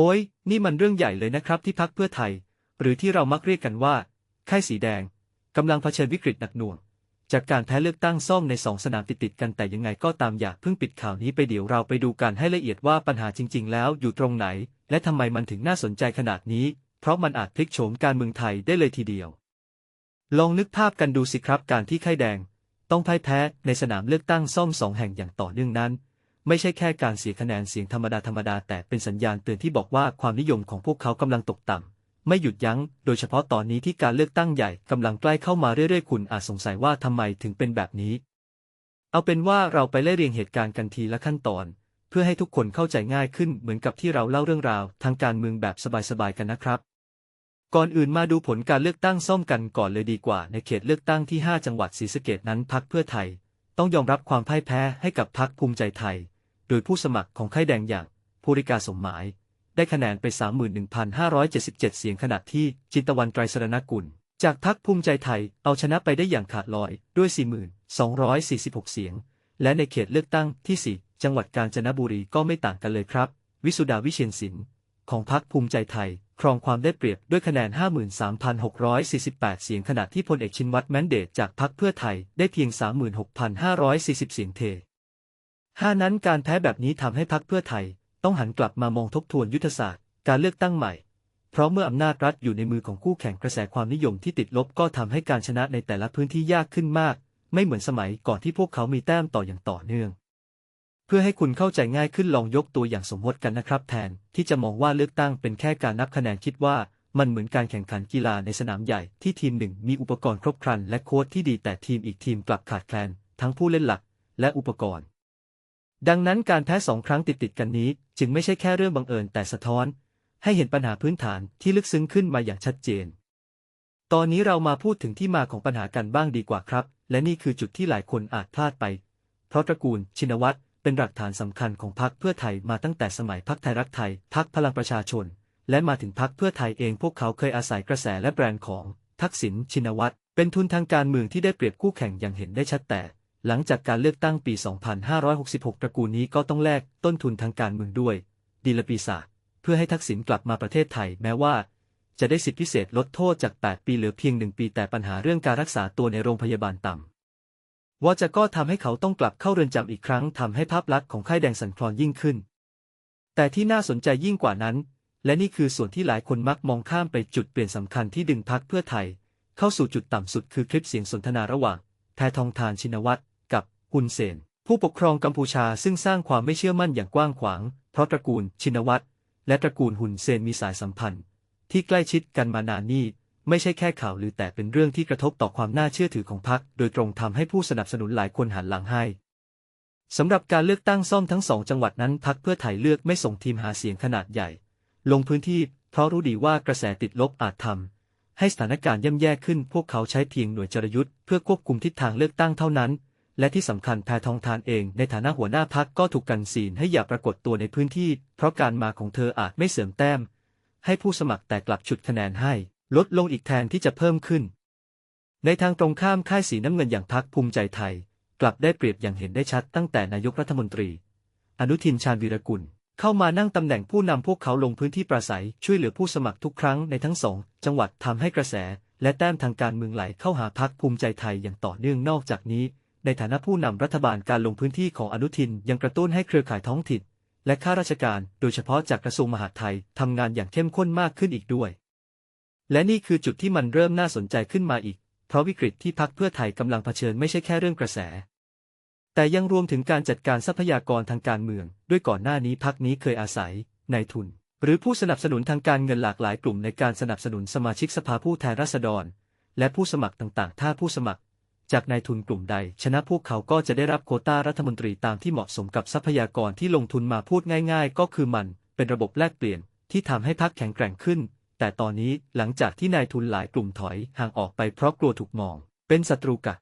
โอ้ย นี่มันเรื่องใหญ่เลยนะครับที่พักเพื่อไทย หรือที่เรามักเรียกกันว่า ค่ายสีแดง กำลังเผชิญวิกฤตหนักหน่วง จากการแพ้เลือกตั้งซ่อมในสองสนามติดๆกันแต่ยังไงก็ตามอย่าเพิ่งปิดข่าวนี้ไปเดี๋ยวเราไปดูกันให้ละเอียดว่าปัญหาจริง ๆ แล้วอยู่ตรงไหน และทำไมมันถึงน่าสนใจขนาดนี้ เพราะมันอาจพลิกโฉมการเมืองไทยได้เลยทีเดียว ลองนึกภาพกันดูสิครับการที่ค่ายแดง ต้องพ่ายแพ้ในสนามเลือกตั้งซ่อมสองแห่งอย่างต่อเนื่องนั้น ไม่ใช่แค่การเสียคะแนนเสียงธรรมดาธรรมดาแต่เป็นสัญญาณเตือนที่บอกว่าความนิยมของพวกเขากำลังตกต่ำไม่หยุดยัง้ง โดยเฉพาะตอนนี้ที่การเลือกตั้งใหญ่กำลังใกล้เข้ามาเรื่อยๆ คุณอาจสงสัยว่าทำไมถึงเป็นแบบนี้ เอาเป็นว่าเราไปไล่เรียงเหตุการณ์กันทีละขั้นตอน เพื่อให้ทุกคนเข้าใจง่ายขึ้นเหมือนกับที่เราเล่าเรื่องราว ทางการเมืองแบบสบายๆ กันนะครับ ก่อนอื่นมาดูผลการเลือกตั้งซ่อมกันก่อนเลยดีกว่า ในเขตเลือกตั้งที่ 5 จังหวัดศรีสะเกดนั้นพักเพื่อไทย ต้องยอมรับความพ่ายแพ้ให้กับพักภูมิใจไทย โดยผู้สมัครของค่ายแดงอย่างภูริกาสมหมาย ได้คะแนนไป 31,577 เสียงขณะที่จินตวันไตรสรณกุล จากพักภูมิใจไทยเอาชนะไปได้อย่างขาดลอยด้วย 4,246 เสียง และในเขตเลือกตั้งที่ 4 จังหวัดกาญจนบุรีก็ไม่ต่างกันเลยครับ วิสุดาวิเชียนศิลป์ของพักภูมิใจไทย ครองความได้เปรียบด้วยคะแนน 53,648 เสียงขณะที่พลเอกชินวัตรแมนเดตจากพักเพื่อไทยได้เพียง 36,540 เสียงเท ห้านั้นการแพ้แบบนี้ทำให้พักเพื่อไทย ต้องหันกลับมามองทบทวนยุทธศาสตร์ การเลือกตั้งใหม่ เพราะเมื่ออำนาจรัฐอยู่ในมือของคู่แข่งกระแสความนิยมที่ติดลบก็ทำให้การชนะในแต่ละพื้นที่ยากขึ้นมาก ไม่เหมือนสมัยก่อนที่พวกเขามีแต้มต่ออย่างต่อเนื่อง เพื่อให้คุณเข้าใจง่ายขึ้นลองยกตัวอย่างสมมติกันนะครับ แทนที่จะมองว่าเลือกตั้งเป็นแค่การนับคะแนนคิดว่ามันเหมือนการแข่งขันกีฬาในสนามใหญ่ที่ทีมหนึ่งมีอุปกรณ์ครบครันและโค้ชที่ดีแต่ทีมอีกทีมกลับขาดแคลนทั้งผู้เล่นหลักและอุปกรณ์ ดังนั้นการแพ้สองครั้งติดๆกันนี้ จึงไม่ใช่แค่เรื่องบังเอิญแต่สะท้อน ให้เห็นปัญหาพื้นฐานที่ลึกซึ้งขึ้นมาอย่างชัดเจน ตอนนี้เรามาพูดถึงที่มาของปัญหากันบ้างดีกว่าครับ และนี่คือจุดที่หลายคนอาจพลาดไป เพราะตระกูลชินวัตรเป็นหลักฐานสำคัญของพรรคเพื่อไทยมาตั้งแต่สมัยพรรคไทยรักไทยพรรคพลังประชาชน และมาถึงพรรคเพื่อไทยเองพวกเขาเคยอาศัยกระแสและแบรนด์ของทักษิณชินวัตรเป็นทุนทางการเมืองที่ได้เปรียบคู่แข่งอย่างเห็นได้ชัดแต่ หลังจากการเลือกตั้งปี 2566 ตระกูลนี้ก็ต้องแลกต้นทุนทางการเมืองด้วย ดีลปีศาจเพื่อให้ทักษิณกลับมาประเทศไทย แม้ว่า จะได้สิทธิพิเศษลดโทษจาก 8 ปีเหลือเพียง 1 ปี แต่ปัญหาเรื่องการรักษาตัวในโรงพยาบาลต่ำว่าจะก็ทำให้เขาต้องกลับเข้าเรือนจำอีกครั้งทำให้ภาพลักษณ์ของค่ายแดงสั่นคลอนยิ่งขึ้น แต่ที่น่าสนใจยิ่งกว่านั้น และนี่คือส่วนที่หลายคนมักมองข้ามไปจุดเปลี่ยนสำคัญที่ดึงพักเพื่อไทย เข้าสู่จุดต่ำสุดคือคลิปเสียงสนทนาระหว่างแพทองทานชินวัตร ฮุนเซน ผู้ปกครองกัมพูชาซึ่งสร้างความไม่เชื่อมั่นอย่างกว้างขวาง เพราะตระกูลชินวัตรและตระกูลฮุนเซนมีสายสัมพันธ์ ที่ใกล้ชิดกันมานานนี่ไม่ใช่แค่ข่าวหรือแต่เป็นเรื่องที่กระทบต่อความน่าเชื่อถือของพรรคโดยตรงทำให้ผู้สนับสนุนหลายคนหันหลังให้สำหรับการเลือกตั้งซ่อมทั้งสองจังหวัดนั้นพรรคเพื่อไทยเลือกไม่ส่งทีมหาเสียงขนาดใหญ่ ลงพื้นที่เพราะรู้ดีว่ากระแสติดลบอาจทำให้สถานการณ์ย่ำแย่ขึ้น พวกเขาใช้เพียงหน่วยจรยุทธ์เพื่อควบคุมทิศทางเลือกตั้งเท่านั้น และที่สำคัญแพทองทานเองในฐานะหัวหน้าพรรคก็ถูกกันศีลให้อย่าปรากฏตัวในพื้นที่ เพราะการมาของเธออาจไม่เสริมแต้ม ให้ผู้สมัครแต่กลับฉุดคะแนนให้ ลดลงอีกแทนที่จะเพิ่มขึ้น ในทางตรงข้ามค่ายสีน้ำเงินอย่างพรรคภูมิใจไทย กลับได้เปรียบอย่างเห็นได้ชัดตั้งแต่นายกรัฐมนตรี อนุทินชาญวีรกุล เข้ามานั่งตำแหน่งผู้นำพวกเขาลงพื้นที่ปราศัยช่วยเหลือผู้สมัครทุกครั้งในทั้งสองจังหวัดทำให้กระแส และแต้มทางการเมืองไหลเข้าหาพรรคภูมิใจไทยอย่างต่อเนื่องนอกจากนี้ ในฐานะผู้นำรัฐบาลการลงพื้นที่ของอนุทินยังกระตุ้นให้เครือข่ายท้องถิ่น และข้าราชการ โดยเฉพาะจากกระทรวงมหาดไทยทำงานอย่างเข้มข้นมากขึ้นอีกด้วย และนี่คือจุดที่มันเริ่มน่าสนใจขึ้นมาอีก เพราะวิกฤตที่พักเพื่อไทยกำลังเผชิญไม่ใช่แค่เรื่องกระแส แต่ยังรวมถึงการจัดการทรัพยากรทางการเมือง ด้วยก่อนหน้านี้พักนี้เคยอาศัยนายทุน หรือผู้สนับสนุนทางการเงินหลากหลายกลุ่มในการสนับสนุนสมาชิกสภาผู้แทนราษฎร และผู้สมัครต่างๆ ถ้าผู้สมัคร จากนายทุนกลุ่มใด ชนะพวกเขาก็จะได้รับโควต้ารัฐมนตรีตามที่เหมาะสมกับทรัพยากรที่ลงทุนมาพูดง่าย ๆ ก็คือมันเป็นระบบแลกเปลี่ยนที่ทำให้พักแข็งแกร่งขึ้น แต่ตอนนี้หลังจากที่นายทุนหลายกลุ่มถอยห่างออกไปเพราะกลัวถูกมอง เป็นศัตรูกับ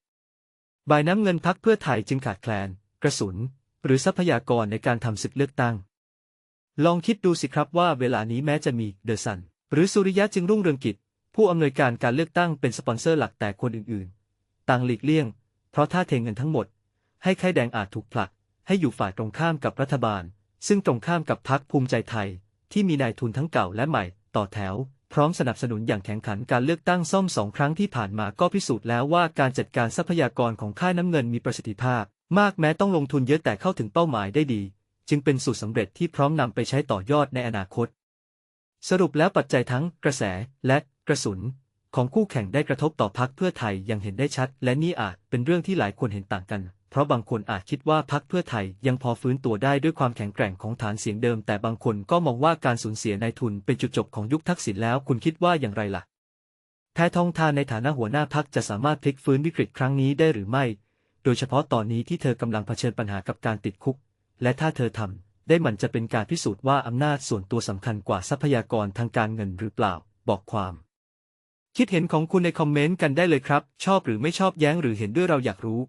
ใบายน้ำเงินพักเพื่อไทยจึงขาดแคลน กระสุน หรือทรัพยากรในการทำศึกเลือกตั้ง ลองคิดดูสิครับว่าเวลานี้แม้จะมีเดอะซัน หรือสุริยะจึงรุ่งเรืองกิจ ผู้อำนวยการการเลือกตั้งเป็นสปอนเซอร์หลักแต่คนอื่น ต่างหลีกเลี่ยง เพราะถ้าเทเงินทั้งหมด ให้ไข่แดงอาจถูกผลัก ให้อยู่ฝ่ายตรงข้ามกับรัฐบาล ซึ่งตรงข้ามกับพรรคภูมิใจไทย ที่มีนายทุนทั้งเก่าและใหม่ ต่อแถว พร้อมสนับสนุนอย่างแข่งขันการเลือกตั้งซ่อมสองครั้งที่ผ่านมาก็พิสูจน์แล้วว่าการจัดการทรัพยากรของค่ายน้ำเงินมีประสิทธิภาพ มากแม้ต้องลงทุนเยอะแต่เข้าถึงเป้าหมายได้ดี จึงเป็นสูตรสำเร็จที่พร้อมนำไปใช้ต่อยอดในอนาคต สรุปแล้วปัจจัยทั้งกระแสและกระสุน ของคู่แข่งได้กระทบต่อพักเพื่อไทยย่างเห็นได้ชัด และนี่อาจเป็นเรื่องที่หลายคนเห็นต่างกัน เพราะบางคนอาจคิดว่าพักเพื่อไทยยังพอฟื้นตัวได้ด้วยความแข็งแกร่งของฐานเสียงเดิม แต่บางคนก็มองว่าการสูญเสียนายทุนเป็นจุดจบของยุคทักษิณแล้วคุณคิดว่าอย่างไรล่ะแพทองทานในฐานะหัวหน้าพักจะสามารถพลิกฟื้นวิกฤตครั้งนี้ได้หรือไม่ โดยเฉพาะตอนนี้ที่เธอกำลังเผชิญปัญหากับการติดคุก และถ้าเธอทำได้มันจะเป็นการพิสูจน์ว่าอำนาจส่วนตัวสำคัญกว่าทรัพยากรทางการเงินหรือเปล่า บอกความ คิดเห็นของคุณในคอมเมนต์กันได้เลยครับ ชอบหรือไม่ชอบแย้งหรือเห็นด้วยเราอยากรู้